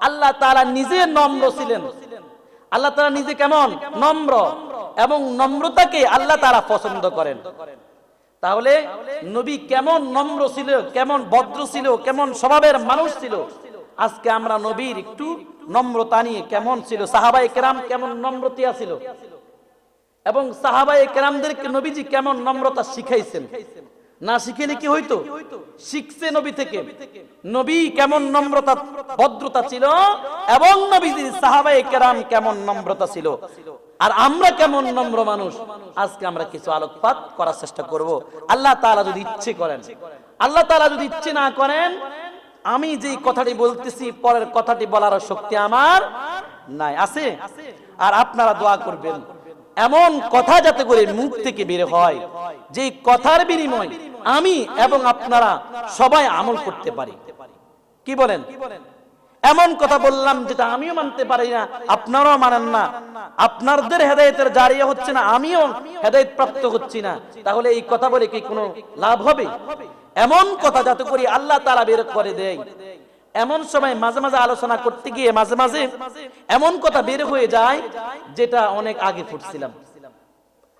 আল্লাহ তাআলা নিজে নম্র ছিলেন। আল্লাহ তাআলা নিজে কেমন? নম্র। এবং নম্রতাকে আল্লাহ তাআলা পছন্দ করেন। তাহলে নবী কেমন নম্র ছিল, কেমন ভদ্র ছিল, কেমন স্বভাবের মানুষ ছিল? আজকে আমরা নবীর একটু নম্রতা নিয়ে কেমন ছিল? সাহাবাই কেরাম কেমন নম্রতিয়া ছিল? এবং সাহাবাই কেরামদেরকে নবীজি কেমন নম্রতা শিখাইছেন? না শিখেলে কি হইতো? শিখছে নবী থেকে। নবী কেমন নম্রতা ভদ্রতা ছিল? এবং নবীজির সাহাবাই কেরাম কেমন নম্রতা ছিল? আর আমরা কেমন নম্র মানুষ? আজকে আমরা কিছু আলোকপাত করার চেষ্টা করব। আল্লাহ তাআলা যদি ইচ্ছে করেন। আল্লাহ তাআলা যদি ইচ্ছে না করেন আমি যে কথাটি বলতেছি পরের কথাটি বলার শক্তি আমার নাই আছে? আর আপনারা দোয়া করবেন। এমন কথা যাতে করে মুখ থেকে বের হয় যে কথার বিনিময় আমি এবং আপনারা সবাই আমল করতে পারি। কি বলেন? এমন কথা বললাম যেটা আমিও মানতে পারি না, আপনারাও মানেন না। আপনাদের হেদায়েতের জারিয়া হচ্ছে না, আমিও হেদায়েত প্রাপ্ত হচ্ছি না। তাহলে এই কথা বলে কি কোনো লাভ হবে? এমন কথা যাতে করি আল্লাহ তারা বের করে দেয়। এমন সময় মাঝে মাঝে আলোচনা করতে গিয়ে মাঝে মাঝে এমন কথা বের হয়ে যায় যেটা অনেক আগে ফুটছিলাম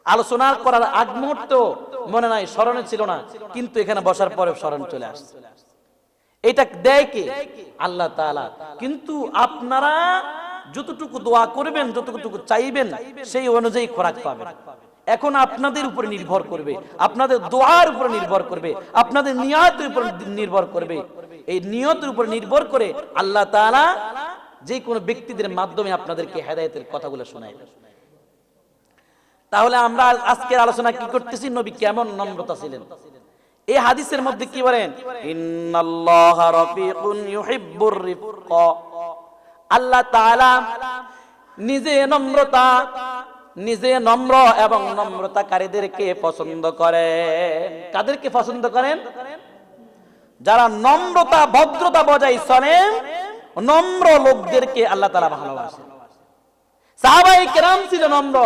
আলোচনা করার আগ মুহূর্ত মনে নাই, স্মরণে ছিল না, কিন্তু এখানে বসার পরে স্মরণ চলে আসছে। এটা দেয় কে? আল্লাহ তাআলা। কিন্তু আপনারা যতটুকু দোয়া করবেন, যতটুকু চাইবেন, সেই অনুযায়ী খোরাক পাবেন। এখন আপনাদের উপরে নির্ভর করবে, আপনাদের দোয়ার উপরে নির্ভর করবে, আপনাদের নিয়তের উপর নির্ভর করবে। এই নিয়তের উপর নির্ভর করে আল্লাহ তাআলা যে কোনো ব্যক্তিদের মাধ্যমে আপনাদেরকে হেদায়েতের কথাগুলো শোনায়। তাহলে আমরা আজকের আলোচনা কি করতেছি? নবী কেমন নম্রতা ছিলেন? এই হাদিসের মধ্যে কি বলেন? আল্লাহ নিজে নম্রতা, নিজে নম্র এবং নম্রতাকারীদেরকে পছন্দ করেন। কাদেরকে পছন্দ করেন? যারা নম্রতা, ভদ্রতা বজায় চলেন নম্র লোকদেরকে আল্লাহ তাআলা ভালোবাসেন সাহাবাই কেরাম ছিল নম্র।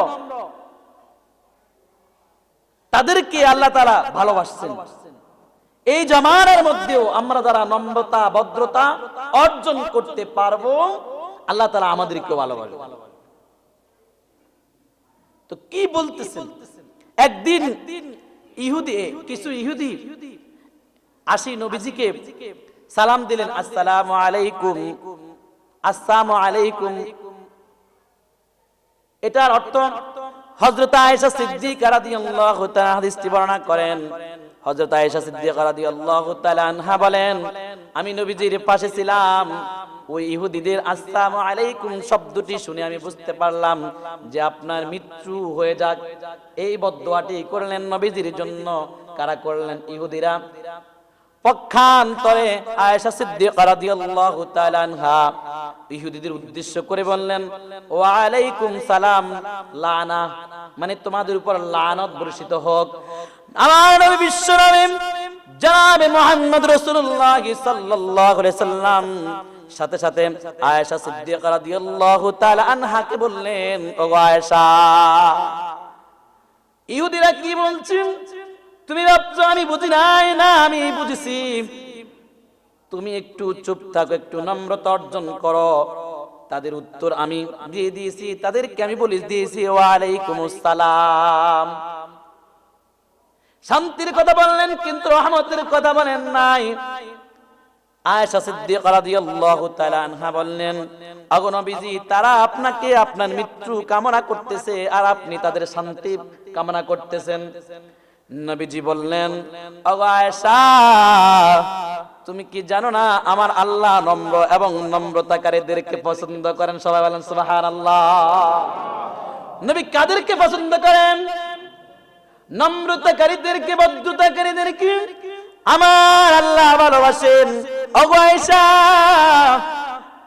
তাদেরকে আল্লাহ তারা ভালোবাসছেন। এই জামানার মধ্যেও আমরা যারা নম্রতা, ভদ্রতা অর্জন করতে পারব, আল্লাহ তারা আমাদেরকে ভালোবাসে। তো কি বলতেছেন? একদিন ইহুদি, কিছু ইহুদি আসি নবীজিকে সালাম দিলেন, আসসালামু আলাইকুম আসসালামু আলাইকুম। এটার অর্থ হযরত আয়েশা সিদ্দিকা রাদিয়াল্লাহু তাআলা হাদিসটি বর্ণনা করেন। হযরত আয়েশা সিদ্দিকা রাদিয়াল্লাহু তাআলা আনহা বলেন, আমি নবীজির পাশে ছিলাম, ওই ইহুদিদের আসসালামু আলাইকুম শব্দটি শুনে আমি বুঝতে পারলাম যে আপনার মৃত্যু হয়ে যাক। এই বদদোয়াটি করলেন নবীজির জন্য। কারা করলেন ইহুদিরা? পক্ষান্তরে আয়েশা সিদ্দিকা রাদিয়াল্লাহু তাআলা আনহা ইহুদিদের উদ্দেশ্য করে বললেন, ওয়া আলাইকুম সালাম, লানা। মানে তোমাদের উপর লানত বর্ষিত হোক। আমার নবী বিশ্ব নবী জনাবে মুহাম্মদ রাসূলুল্লাহ সাল্লাল্লাহু আলাইহি সাল্লাম। সাথে সাথে আয়েশা সিদ্দিকা রাদিয়াল্লাহু তাআলা আনহাকে বললেন ও আয়েশা, ইহুদিরা কি বলছেন? তুমি ভাবছ আমি বুঝি নাই? না, আমি বুঝেছি। তুমি একটু চুপ থাকো, একটু নম্রতা অর্জন করো। তাদের উত্তর আমি দিয়ে দিয়েছি, তাদেরকে আমি বলে দিয়েছি ওয়ালাইকুম আসসালাম শান্তির কথা বললেন, কিন্তু রহমতের কথা বলেন নাই। আয়েশা সিদ্দিকা রাদিয়াল্লাহু তাআলা আনহা বললেন, আগো নবীজি, তারা আপনাকে আপনার মৃত্যু কামনা করতেছে, আর আপনি তাদের শান্তি কামনা করতেছেন। নবীজি বললেন তুমি কি জানো না আমার আল্লাহ নম্র এবং নম্রতাকারীদেরকে পছন্দ করেন? সবাই বলেন, সুবহানাল্লাহ। নবী কাদেরকে পছন্দ করেন? নম্রতাকারীদেরকে বদ্ধতাকারীদেরকে আমার আল্লাহ ভালোবাসেন। অগয়সা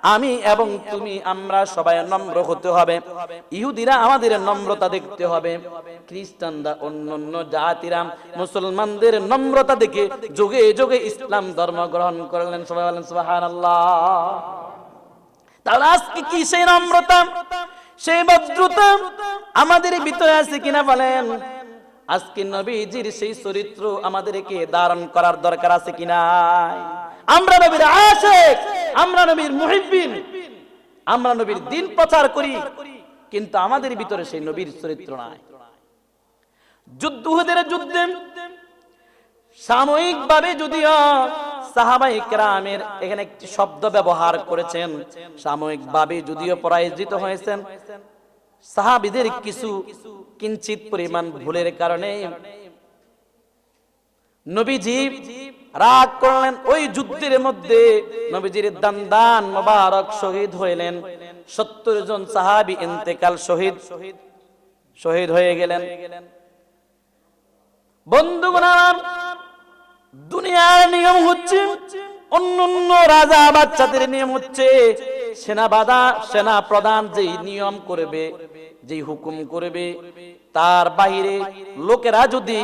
আমি এবং তুমি, আমরা সবাই নম্র হতে হবে। ইহুদিরা আমাদের নম্রতা দেখতে হবে। খ্রিস্টানরা অন্য অন্য জাতিরা মুসলমানদের নম্রতা দেখে যুগে যুগে ইসলাম ধর্ম গ্রহণ করলেন। সবাই বলেন, সুবহানাল্লাহ। তাহলে আজকে কি সেই নম্রতা? সেই ভদ্রতা আমাদের ভিতরে আছে কিনা বলেন? আজকে নবীজির সেই চরিত্র আমাদেরকে ধারণ করার দরকার আছে কিনা? আমরা নবীর আশেক আমরা নবীর মুহিব্বিন। আমরা নবীর দিন প্রচার করি কিন্তু আমাদের ভিতরে সেই নবীর চরিত্র নাই। যুদ্ধ উহুদের যুদ্ধে সাময়িকভাবে যদিও সাহাবাই কেরামের এখানে একটি শব্দ ব্যবহার করেছেন সাময়িকভাবে যদিও পরাজিত হয়েছেন। সাহাবিদের কিছু কিঞ্চিত পরিমাণ ভুলের কারণে নবীজি রাগ করলেন, ওই যুদ্ধের মধ্যে নবীজির দান দান মোবারক শহীদ হইলেন। সত্তর জন সাহাবি ইন্তেকাল শহীদ শহীদ হয়ে গেলেন। বন্ধুগণ দুনিয়ার নিয়ম হচ্ছে অন্য অন্য রাজা বাচ্চাদের নিয়ম হচ্ছে, সেনা বাধা, সেনা প্রধান যেই নিয়ম করবে, যেই হুকুম করবে, তার বাইরে লোকেরা যদি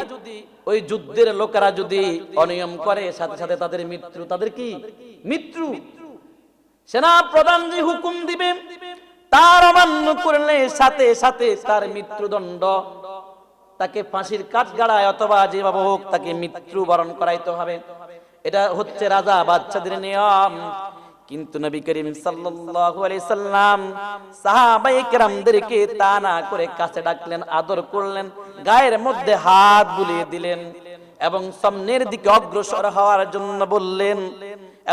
ওই যুদ্ধের লোকেরা যদি অনিয়ম করে, সাথে সাথে তাদের মৃত্যু, তাদের কি? মৃত্যু। সেনা প্রধান যে হুকুম দিবে তার অমান্য করলে সাথে সাথে তার মৃত্যুদণ্ড। তাকে ফাঁসির কাঠগাড়ায় অথবা যেভাবে হোক তাকে মৃত্যু বরণ করাইতে হবে। এটা হচ্ছে রাজা বাচ্চাদের নিয়ম। কিন্তু নবী করিম সাল্লাল্লাহু আলাইহি সাল্লাম সাহাবায়ে কেরামদেরকে তা না করে কাছে ডাকলেন, আদর করলেন, গায়ের মধ্যে হাত বুলিয়ে দিলেন এবং সামনের দিকে অগ্রসর হওয়ার জন্য বললেন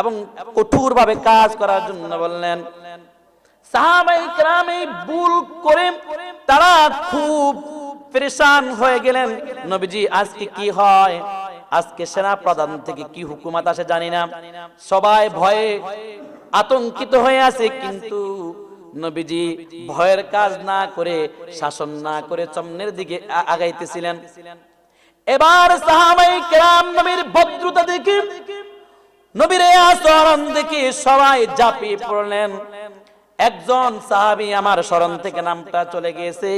এবং কঠোরভাবে কাজ করার জন্য বললেন। সাহাবাই গ্রামে ভুল করে তারা খুব পরেশান হয়ে গেলেন। নবীজি, আজকে কি হয়? আজকে সেনা প্রধান থেকে কি হুকুমত আসে জানি না। সবাই ভয়ে আতঙ্কিত হয়ে আছে, কিন্তু নবীজি ভয়ের কাজ না করে, শাসন না করে চমনের দিকে আগাইতেছিলেন। এবার সাহাবাই কেরাম নবীর ভদ্রতা দেখে, নবীর আচরণ দেখে সবাই ঝাঁপিয়ে পড়লেন। একজন সাহাবী আমার স্মরণ থেকে নামটা চলে গিয়েছে।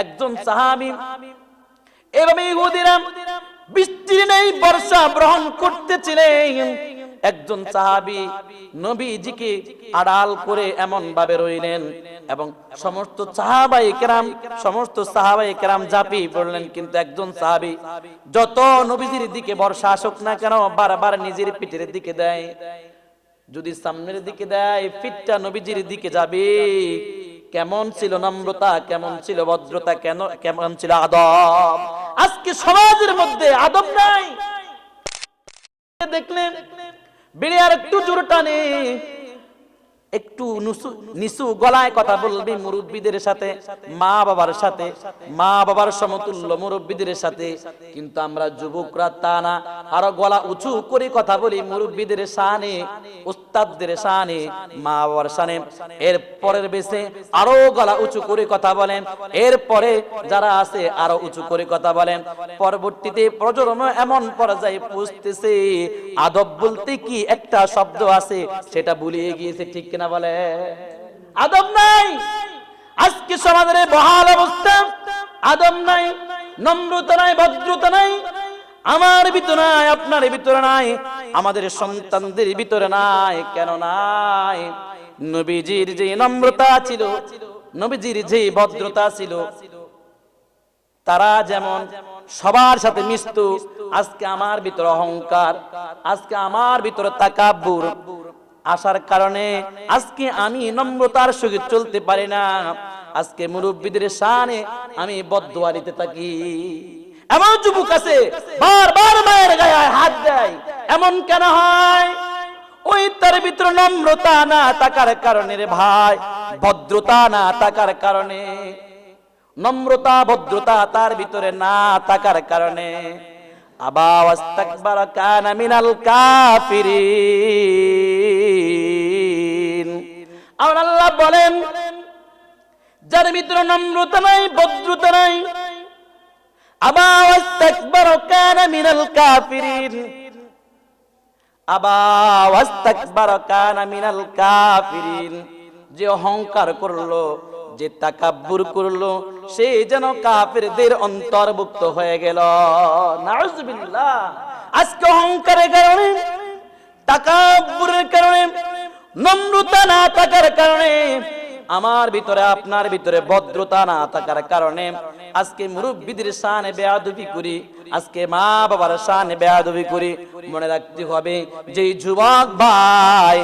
একজন সাহাবী এভাবে ইহুদিরা বৃষ্টি নেই বর্ষা গ্রহণ করতেছিলেন। একজন সাহাবী নবীজিকে আড়াল করে এমন ভাবে রইলেন এবং সমস্ত সাহাবাই কেরাম, সমস্ত সাহাবাই কেরাম জাপি পড়লেন। কিন্তু একজন সাহাবী যত নবীজির দিকে বর্ষা আসুক না কেন, বারবার নিজের পিঠের দিকে দেয়। যদি সামনের দিকে দেয়, ফিটটা নবীজির দিকে যাবে। কেমন ছিল নম্রতা, কেমন ছিল ভদ্রতা, কেন, কেমন ছিল আদব? আজকে সমাজের মধ্যে আদব নাই। দেখলেন বিড়ে আর একটু জোর টানে। একটু নুসু নিচু গলায় কথা বলবি মুরব্বীদের সাথে, মা বাবার সাথে, মা বাবার সমতুল্য মুরব্বীদের সাথে। কিন্তু আমরা যুবকরা তা না। আরও গলা উঁচু করে কথা বলি মুরব্বীদের সানে উস্তাদদের সানে মা বাবার সানে এর পরের বেশে আরও গলা উঁচু করে কথা বলেন। এরপরে যারা আছে আরও উঁচু করে কথা বলেন। পরবর্তীতে প্রজন্ম এমন পর্যায়ে পৌঁছতেছে আদব বলতে কি একটা শব্দ আছে, সেটা ভুলিয়ে গিয়েছে, ঠিক কিনা বলে? আদব নাই। আজকে সমাজের বহাল অবস্থা। আদব নাই, নম্রতা নাই, ভদ্রতা নাই। আমার ভিতরে নাই, আপনার ভিতরে নাই, আমাদের সন্তানদের ভিতরে নাই, কেন নাই? নবীজির যে নম্রতা ছিল, নবীজির যে ভদ্রতা ছিল, তারা যেমন সবার সাথে মিশত, আজকে আমার ভিতরে অহংকার, আজকে আমার ভিতরে তাকাব্বুর আসার কারণে আজকে আমি নম্রতার সঙ্গে চলতে পারি না। আজকে মুরব্বীদের সানে আমি বদদোয়া দিতে থাকি। এমন যুবক আছে, বারবার মায়ের গায়ে হাত দেয়। এমন কেন হয়? ওই তার ভিতরে নম্রতা না থাকার কারণে রে ভাই, ভদ্রতা না থাকার কারণে। নম্রতা, ভদ্রতা তার ভিতরে না থাকার কারণে। আবাওয়াস্তাকবার কানা মিনাল কাফিরিন। আমার আল্লাহ বলেন, যার ভিতরে নম্রতা নাই, ভদ্রতা নাই মিনাল কাফিরিন। মিনাল কাফিরিন। যে অহংকার করল, যে তাকাব্বুর করল, সে যেন কাফেরদের অন্তর্ভুক্ত হয়ে গেল। নাউজুবিল্লাহ আজকে অহংকারের কারণে, তাকাব্বুরের কারণে নম্রতা না থাকার কারণে, আমার ভিতরে, আপনার ভিতরে ভদ্রতা না থাকার কারণে, আজকে মুরব্বীদের সানে বেয়াদবি করি, আজকে মা বাবার সানে বেয়াদবি করি। মনে রাখতে হবে যে যুবক ভাই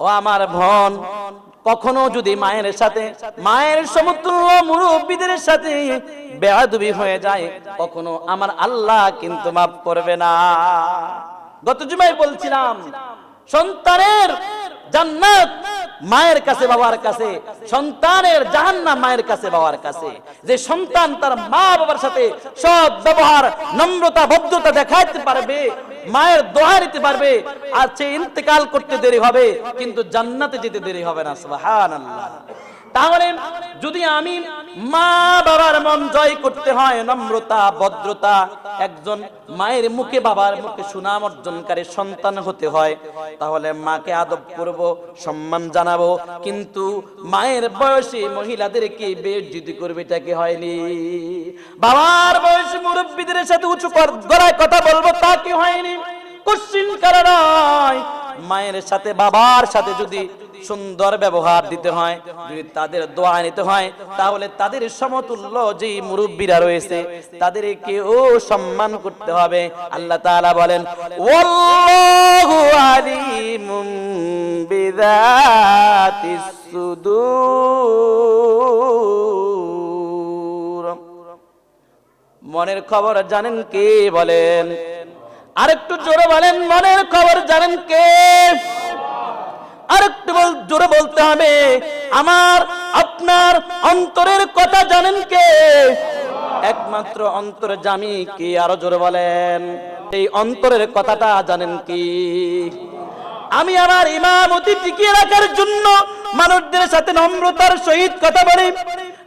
ও আমার বোন, কখনো যদি মায়ের সাথে, মায়ের সমতুল্য মুরব্বীদের সাথে বেয়াদবি হয়ে যায়, কখনো আমার আল্লাহ কিন্তু মাফ করবে না। গত জুমায় বলছিলাম, সন্তানের জান্নাত মায়ের কাছে বাবার কাছে, সন্তানের জাহান্নাম মায়ের কাছে বাবার কাছে। যে সন্তান তার মা বাবার সাথে সৎ ব্যবহার, নম্রতা, ভদ্রতা দেখাইতে পারবে, মায়ের দোয়া দিতে পারবে, আর সে ইন্তেকাল করতে দেরি হবে, কিন্তু জান্নাতে যেতে দেরি হবে না, সুবহানাল্লাহ। তাহলে যদি আমি মা বাবার মন জয় করতে হয়, নম্রতা, ভদ্রতা, একজন মায়ের মুখে, বাবার মুখে সুনাম অর্জনকারী সন্তান হতে হয়, তাহলে মাকে আদব করব, সম্মান জানাব। কিন্তু মায়ের বয়সী মহিলাদেরকে বেজ্জিতি করবে এটাকে হয়নি? বাবার বয়সী মুরব্বীদের সাথে উঁচু গলায় কথা বলব তা কি হয়নি? কোশ্চিন কারণ মায়ের সাথে, বাবার সাথে যদি সুন্দর ব্যবহার দিতে হয়, যদি তাদের দোয়া নিতে হয়, তাহলে তাদের সমতুল্য যে মুরব্বীরা রয়েছে তাদেরকেও সম্মান করতে হবে। আল্লাহ তাআলা বলেন, ওয়াল্লাহু আলিমুম বিযাতিস সুদূর। মনের খবর জানেন কে বলেন? আরেকটু জোরে বলেন, মনের খবর জানেন কে? আরেকটু বল- জোরে বলতে হবে। আমার, আপনার অন্তরের কথা জানেন কে? একমাত্র অন্তর জামি কি? আরও জোরে বলেন। এই অন্তরের কথাটা জানেন কি? আমি আমার ইমামতি টিকিয়ে রাখার জন্য মানুষদের সাথে নম্রতার সহিত কথা বলি।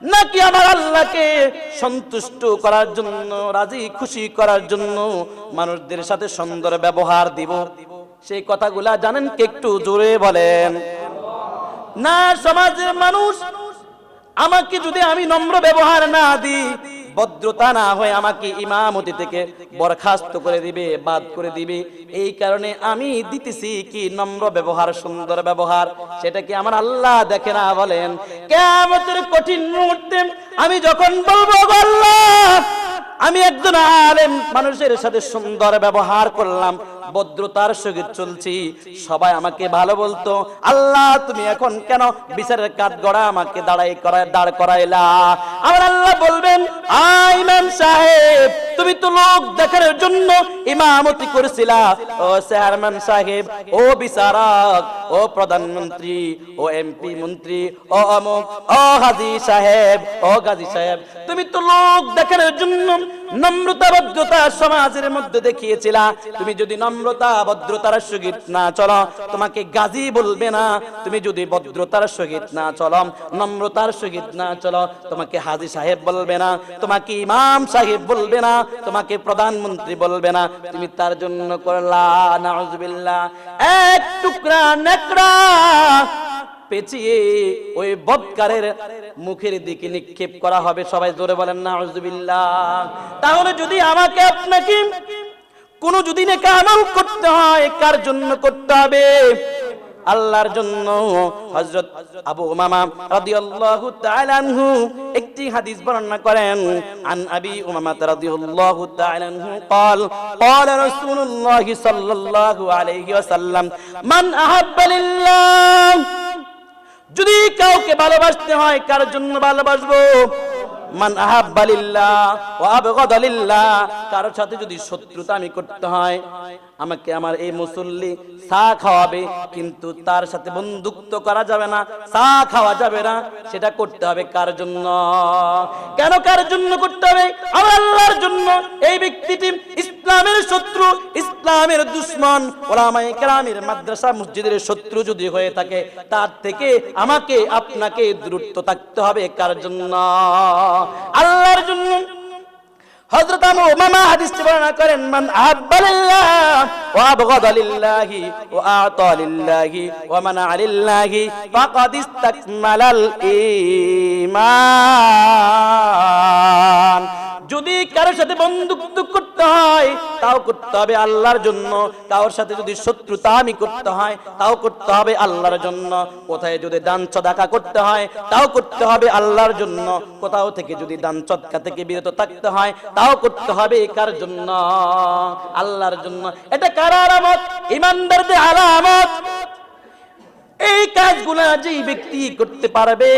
নাকি আমার আল্লাহকে সন্তুষ্ট করার জন্য, রাজি খুশি করার জন্য মানুষদের সাথে সুন্দর ব্যবহার দিব? সেই কথাগুলা জানেন কি একটু জোরে বলেন। না, সমাজের মানুষ, আমাকে যদি আমি নম্র ব্যবহার না দিই, ভদ্রতা না হয়ে আমাকে ইমামতি থেকে বরখাস্ত করে দিবে, বাদ করে দিবে, এই কারণে আমি দিতেছি কি নম্র ব্যবহার, সুন্দর ব্যবহার, সেটা কি আমার আল্লাহ দেখে না বলেন? কেমতের কঠিন মুহূর্তে আমি যখন বলব আল্লাহ! আমি একজন আলেম মানুষের সাথে সুন্দর ব্যবহার করলাম ভদ্রতার সহিত চলছি। সবাই আমাকে ভালো বলতো, আল্লাহ, তুমি এখন কেন বিচারের কাঠ গড়া আমাকে দাঁড়াই করায় দাঁড় করাইলা? আমার আল্লাহ বলবেন সাহেব তুমি লোক দেখার জন্য ইমামতি করেছিলা। ও চেয়ারম্যান সাহেব, ও বিচারক, ও প্রধানমন্ত্রী, ও এমপি মন্ত্রী, ও অমুক, ও হাজি সাহেব, ও গাজী সাহেব। তুমি তো লোক দেখানোর জন্য নম্রতা, ভদ্রতা সমাজের মধ্যে দেখিয়েছিলা। তুমি যদি নম্রতা, ভদ্রতার সহিত না চলো, তোমাকে গাজী বলবে না। তুমি যদি ভদ্রতার সহিত না চলো, নম্রতার সহিত না চলো, তোমাকে হাজি সাহেব বলবে না, তোমাকে ইমাম সাহেব বলবে না তোমাকে প্রধানমন্ত্রী বলবে না। তুমি তার জন্য করলা এক টুকরা নেকড়া পেঁচিয়ে ওই বদকারের মুখের দিকে নিক্ষেপ করা হবে। সবাই জোরে বলেন না তাহলে যদি আমাকে আপনাকে কোন যদি নেকা আমল করতে হয়, কার জন্য করতে হবে? আল্লাহর জন্য হযরত আবু উমামা রাদিয়াল্লাহু তাআলা আনহু একটি হাদিস বর্ণনা করেন আন আবি উমামা রাদিয়াল্লাহু তাআলা আনহু قال قال رسول الله صلى الله عليه وسلم من احب لله যদি কাউকে ভালোবাসতে হয় কার জন্য ভালোবাসবো মান আহাব্বালিল্লাহ ওয়া আবগাদা কারোর সাথে যদি শত্রুতা আমি করতে হয়, আমাকে আমার এই মুসল্লি চা খাওয়াবে, কিন্তু তার সাথে বন্ধুত্ব করা যাবে না, চা খাওয়া যাবে না, সেটা করতে হবে কার জন্য? কেন কার জন্য করতে হবে? আল্লাহর জন্য এই ব্যক্তিটি ইসলামের শত্রু, ইসলামের দুশ্মন। ওলামায়ে কেরামের মাদ্রাসা মসজিদের শত্রু যদি হয়ে থাকে, তার থেকে আমাকে, আপনাকে দূরত্ব থাকতে হবে। কার জন্য? আল্লাহর জন্য। যদি কারোর সাথে বন্ধুত্ব করতে হয়, তাও করতে হবে আল্লাহর জন্য। কারোর সাথে যদি শত্রুতা আমি করতে হয়, তাও করতে হবে আল্লাহর জন্য। কোথায় যদি দান চদাকা করতে হয়, তাও করতে হবে আল্লাহর জন্য। কোথাও থেকে যদি দান চদকা থেকে বিরত থাকতে হয় তাও করতে হবে কার জন্য? আল্লাহর জন্য। এটা কার আলামত? ইমানদারদের আলামত। এই কাজগুলা যে ব্যক্তি করতে পারবে,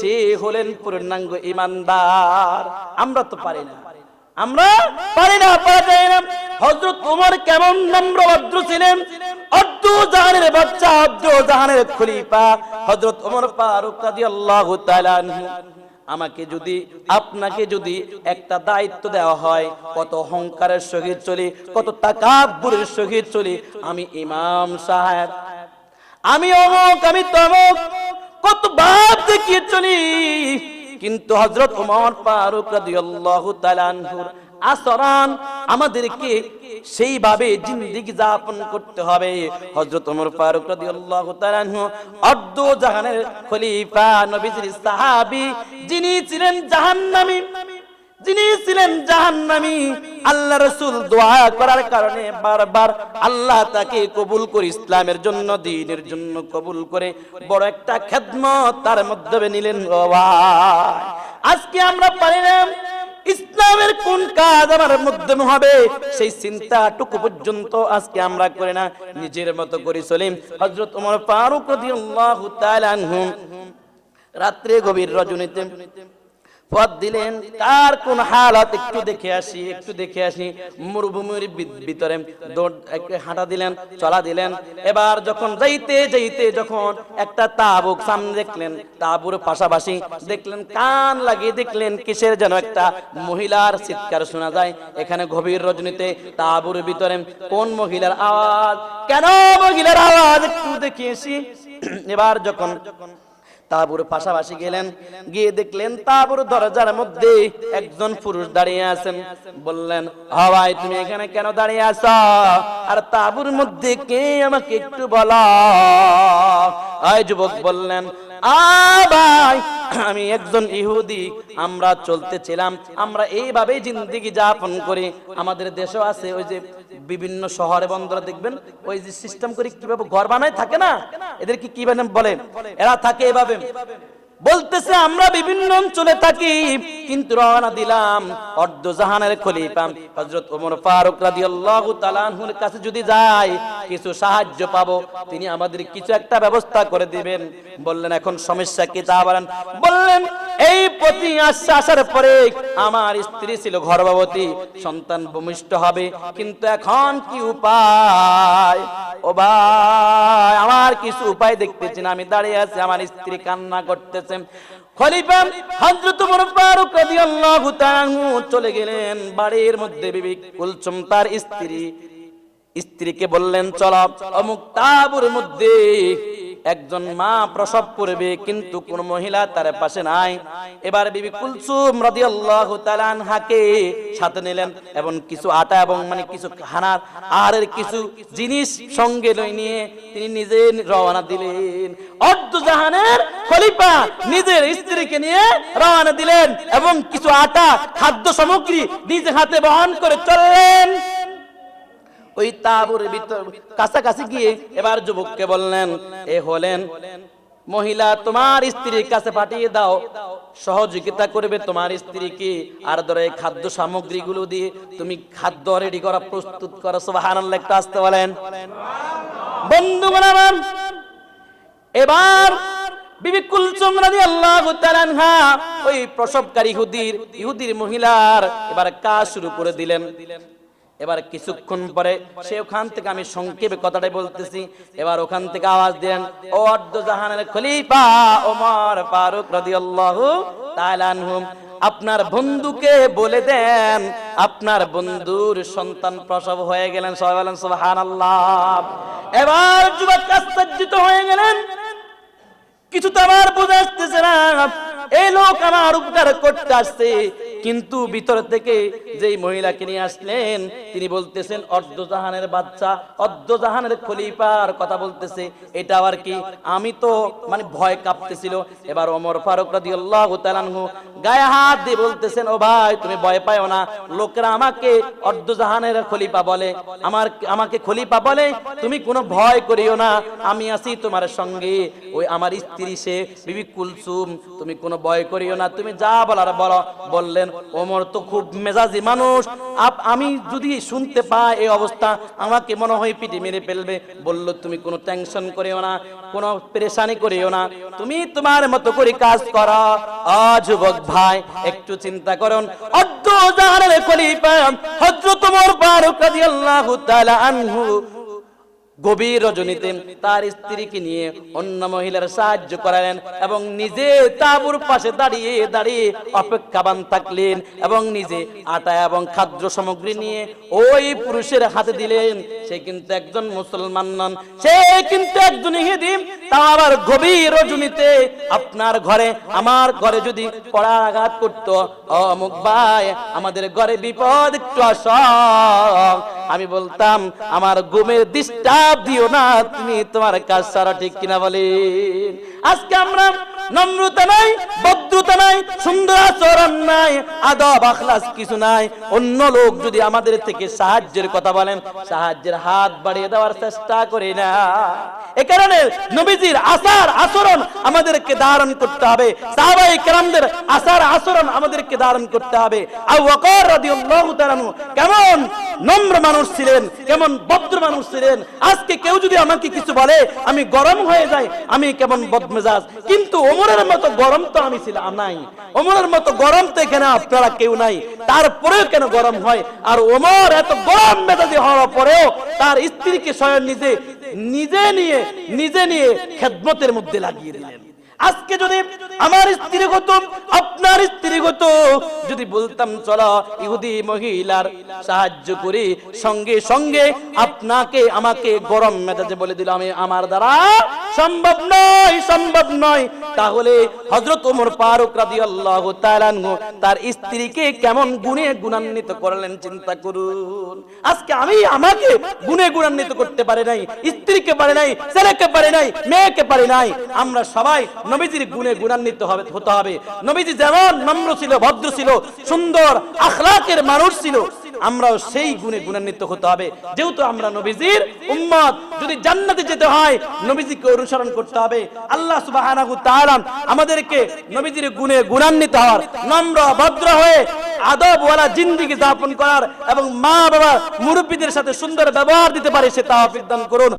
সে হলেন পূর্ণাঙ্গ ইমানদার। আমরা তো পারি না। আমরা পারি না, পারা যায় না। হজরত উমর কেমন নম্র, ভদ্র ছিলেন। অর্ধ জাহানের বাচ্চা অর্ধ জাহানের খলিফা। হজরত উমর ফারুক রাদিয়াল্লাহু তাআলা আনহু। আমাকে যদি, আপনাকে যদি একটা দায়িত্ব দেওয়া হয়, কত অহংকারের সহিত চলি, কত তাকাব্বুরের সহিত চলি, আমি ইমাম সাহেব। আমি অমুক, আমি তমুক, কত বাপ দেখিয়ে চলি। কিন্তু হজরত উমর ফারুক রাদিয়াল্লাহু তাআলা আনহুর আসরান আমাদেরকে সেইভাবে জিন্দেগি যাপন করতে হবে। হযরত ওমর ফারুক রাদিয়াল্লাহু তাআলা অর্ধ জাহানের খলিফা, নবীজির সাহাবী, যিনি ছিলেন জাহান্নামী, যিনি ছিলেন জাহান্নামী, আল্লাহ রসুল দোয়া করার কারণে বারবার আল্লাহ তাকে কবুল করে, ইসলামের জন্য, দিনের জন্য কবুল করে বড় একটা খেদমত তার মধ্যে নিলেন। আজকে আমরা পারি না ইসলামের কোন কাজ আমার মধ্যে হবে? সেই চিন্তাটুকু পর্যন্ত আজকে আমরা করি না, নিজের মতো করে চলি। হজরত তোমার ফারুক রাত্রে গভীর রজনীতে পথ দিলেন। কার কোন হালাত? একটু দেখে আসি, একটু দেখে আসি। মরুভূমির ভিতরে হাঁটা দিলেন, চলা দিলেন। এবার যখন যাইতে যাইতে যখন একটা তাবুক সামনে দেখলেন, তাবুর পাশাপাশি দেখলেন, কান লাগিয়ে দেখলেন, কিসের যেন একটা মহিলার চিৎকার শোনা যায়। এখানে গভীর রজনীতে তাবুর ভিতরে কোন মহিলার আওয়াজ? কেন মহিলার আওয়াজ? একটু দেখে আসি। এবার যখন তাবুর পাশাপাশি গেলেন, গিয়ে দেখলেন তাবুর দরজার মধ্যে একজন পুরুষ দাঁড়িয়ে আছেন। বললেন হাওয়াই তুমি এখানে কেন দাঁড়িয়ে আছো? আর তাবুর মধ্যে কে আমাকে একটু বলা? যুবক বললেন ভাই আমি একজন ইহুদি, আমরা চলতেছিলাম, আমরা এইভাবেই জিন্দিগি যাপন করি। আমাদের দেশও আছে ওই যে বিভিন্ন শহরে বন্দরে দেখবেন, ওই যে সিস্টেম করে কীভাবে ঘর বানায় থাকে না? এদেরকে কি বলে এরা থাকে এভাবে। বলতেছে, আমরা বিভিন্ন অঞ্চলে থাকি, কিন্তু রওনা দিলাম অর্ধ জাহানের খলিফা। হযরত ওমর ফারুক রাদিয়াল্লাহু তাআলা আনহুর কাছে যদি যাই, কিছু সাহায্য পাবো। তিনি আমাদের কিছু একটা ব্যবস্থা করে দিবেন। বললেন, এখন সমস্যা কি? তা বলেন। বললেন এই প্রতি আসছে আসার পরে আমার স্ত্রী ছিল গর্ভবতী, সন্তান ভূমিষ্ঠ হবে, কিন্তু এখন কি উপায়? ও ভাই, আমার কিছু উপায় দেখতেছি না আমি দাঁড়িয়ে আছি, আমার স্ত্রী কান্না করতেছে। খলিফা চলে গেলেন, বাড়ির মধ্যে বিবি তার স্ত্রী, স্ত্রীকে বললেন, চল অমুক তাবুর মধ্যে একজন মা প্রসব করবে, কিন্তু কোন মহিলা তার পাশে নাই। এবার বিবি কুলসুম রাদিয়াল্লাহু তাআলা আনহাকে সাথে নিলেন এবং কিছু আটা এবং মানে কিছু খানার আহারের কিছু জিনিস সঙ্গে লই নিয়ে তিনি নিজে রওনা দিলেন। জাহানের খলিফা নিজের স্ত্রীকে নিয়ে রওনা দিলেন এবং কিছু আটা, খাদ্য সামগ্রী নিজ হাতে বহন করে চললেন। ওই তাবুর ভিতর কাছাকাছি গিয়ে এবার যুবককে বললেন, এ হলেন মহিলা, তোমার স্ত্রীর কাছে পাঠিয়ে দাও। সহযোগিতা করবে তোমার স্ত্রীকে। আর ধরো খাদ্য সামগ্রীগুলো দিয়ে তুমি খাদ্য রেডি করা, প্রস্তুত করো, সুবহানাল্লাহ, একটু আসতে বলেন। বন্ধু আমার, এবার বিবি কুলসুম রাদিয়াল্লাহু তাআলা ওই প্রসবকারী ইহুদির ইহুদির মহিলার এবার কাজ শুরু করে দিলেন। এবার কিছুক্ষণ পরে সে ওখান থেকে আমি সংক্ষেপে কথাটাই বলতেছি। এবার ওখান থেকে আওয়াজ দিলেন, ও অর্ধ জাহানের খলিফা ওমর ফারুক রাদিয়াল্লাহু তাআলা আনহু, আপনার বন্ধুকে বলে দেন, আপনার বন্ধুর সন্তান প্রসব হয়ে গেলেন। সবাই বলেন সুবহানাল্লাহ। এবার যুবক আশ্চর্যিত হয়ে গেলেন। কিছু তো আমার বোঝা না। এই লোক আমার উপকার করতে আসছে। কিন্তু ভিতর থেকে যেই মহিলাকে নিয়ে আসলেন, তিনি বলতেছেন, অর্ধজাহানের বাচ্চা, অর্ধজাহানের খলিফার কথা বলতেছে, এটা আবার কি? আমি তো মানে ভয় কাঁপতেছিল। এবার ওমর ফারুক রাদিয়াল্লাহু তাআলা আনহু গায়ে হাত দিয়ে বলতেছেন, ও ভাই, তুমি ভয় পাও না। লোকেরা আমাকে অর্ধজাহানের খলিফা বলে। আমার, আমাকে খলিফা বলে, তুমি কোনো ভয় করিও না। আমি আছি তোমার সঙ্গে। ওই আমার স্ত্রী সে, বিবি কুলসুম, তুমি কোনো ভয় করিও না। তুমি যা বলার বলো। বললেন, ওমর তো খুব মেজাজি মানুষ। আপ আমি যদি শুনতে পাই এই অবস্থা, আমাকে মনে হয় পিটি মেরে ফেলবে। বলল, তুমি কোনো টেনশন করিও না, কোনো পেরেশানি করিও না। তুমি তোমার মতো করে কাজ করো। আ যুবক ভাই, একটু চিন্তা করুন। অদ্দ জাহানের খলিফা হযরত ওমর ফারুক রাদিয়াল্লাহু তাআলা আনহু গভীর রজনীতে তার স্ত্রীকে নিয়ে অন্য মহিলার সাহায্য করালেন এবং নিজে তাবুর পাশে দাঁড়িয়ে দাঁড়িয়ে অপেক্ষাবান থাকলেন এবং নিজে আটা এবং খাদ্য সামগ্রী নিয়ে ওই পুরুষের হাতে দিলেন। সে কিন্তু একজন মুসলমান নন, সে কিন্তু একজন ইহুদি তাও আবার গভীর রজনীতে আপনার ঘরে, আমার ঘরে যদি পড়া আঘাত করতো, অমুক ভাই, আমাদের ঘরে বিপদ একটু আস আমি বলতাম, আমার ঘুমের ডিস্টার্ব দিও না তুমি তোমার কাজ সারা ঠিক কিনা বলেন। আজকে আমরা নম্রতা নাই, ভদ্রতা নাই, সুন্দর আচরণ নাই, আদব, আখলাস কিছু নাই। অন্য লোক যদি আমাদের থেকে সাহায্যের কথা বলেন, সাহায্যের হাত বাড়িয়ে দেওয়ার চেষ্টা করি না। এ কারণে নবীজির আচার, আচরণ আমাদেরকে ধারণ করতে হবে। সাহাবাই কেরামদের আচার, আচরণ আমাদেরকে ধারণ করতে হবে। আবু বকর রাদিয়াল্লাহু তাআলা কেমন নম্র মানুষ ছিলেন, কেমন ভদ্র মানুষ ছিলেন। আজকে কেউ যদি আমাকে কিছু বলে, আমি গরম হয়ে যাই, আমি কেমন বদমেজাজ। কিন্তু ওমরের মতো গরম তো আমি ছিলাম, নাই। ওমরের মতো গরম তো এখানে আপনারা কেউ নাই। তারপরেও কেন গরম হয়? আর ওমর এত গরম মেজাজি হওয়ার পরেও তার স্ত্রীকে স্বয়ং নিজে নিজে নিয়ে নিজে নিয়ে খেদমতের মধ্যে লাগিয়ে দিলেন। আজকে যদি আমার স্ত্রী গতম আপনার স্ত্রী গত, যদি বলতাম, চলো ইহুদি মহিলার সাহায্য করি, সঙ্গে সঙ্গে আপনাকে, আমাকে গরম মেজাজে বলে দিল, আমি আমার দ্বারা সম্ভব নয় সম্ভব নয়। তাহলে হযরত ওমর ফারুক তাআলা আনহু তার স্ত্রীকে কেমন গুণে গুণান্বিত করলেন চিন্তা করুন। আজকে আমি আমাকে গুণে গুণান্বিত করতে পারে নাই, স্ত্রীকে পারে নাই, ছেলেকে পারে নাই, মেয়েকে পারে নাই, আমরা সবাই নবীজির গুণে গুণান্বিত হবে, হতে হবে। নবীজি যেমন নম্র ছিল, ভদ্র ছিল, সুন্দর, আখলাকের মানুষ ছিল আমরাও সেই গুণে গুণান্বিত হতে হবে। যেহেতু আমরা নবীজির উম্মত, যদি জান্নাতে যেতে হয়, নবীজিকে অনুসরণ করতে হবে। আল্লাহ সুবহানাহু তাআলা আমাদেরকে নবীজির গুণে গুণান্বিত হওয়ার নম্র, ভদ্র হয়ে আদবওয়ালা জিন্দিগি যাপন করার এবং মা বাবা মুরব্বীদের সাথে সুন্দর ব্যবহার দিতে পারে সে তাওফিক দান করুন।